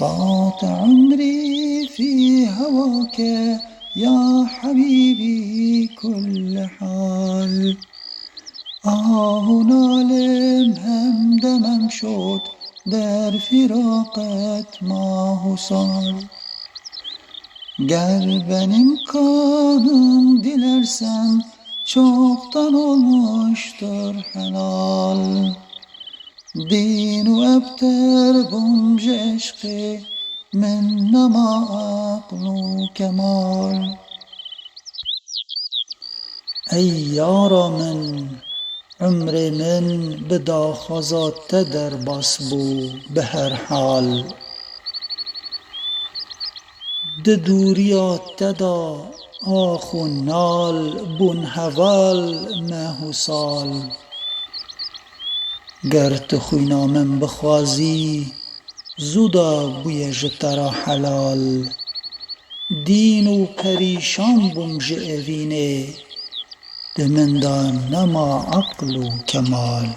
فات عمري في هواك يا حبيبي كل حال آه نالم همدمم شد در فراقت ماه و سال Gel benim kanım dilersen çoktan olmuştur helal Din و ابتر بمج عشقی من نما عقل و کمال ای یارا من عمر من به داخوازات در بس بو به هر حال د دوریات te da ax û nal bûn heval meh û گر تو خوی نامم بخوازی زودا بوی ترا حلال. دین و پریشان بوم جعوینه دمندان نما عقل و کمال.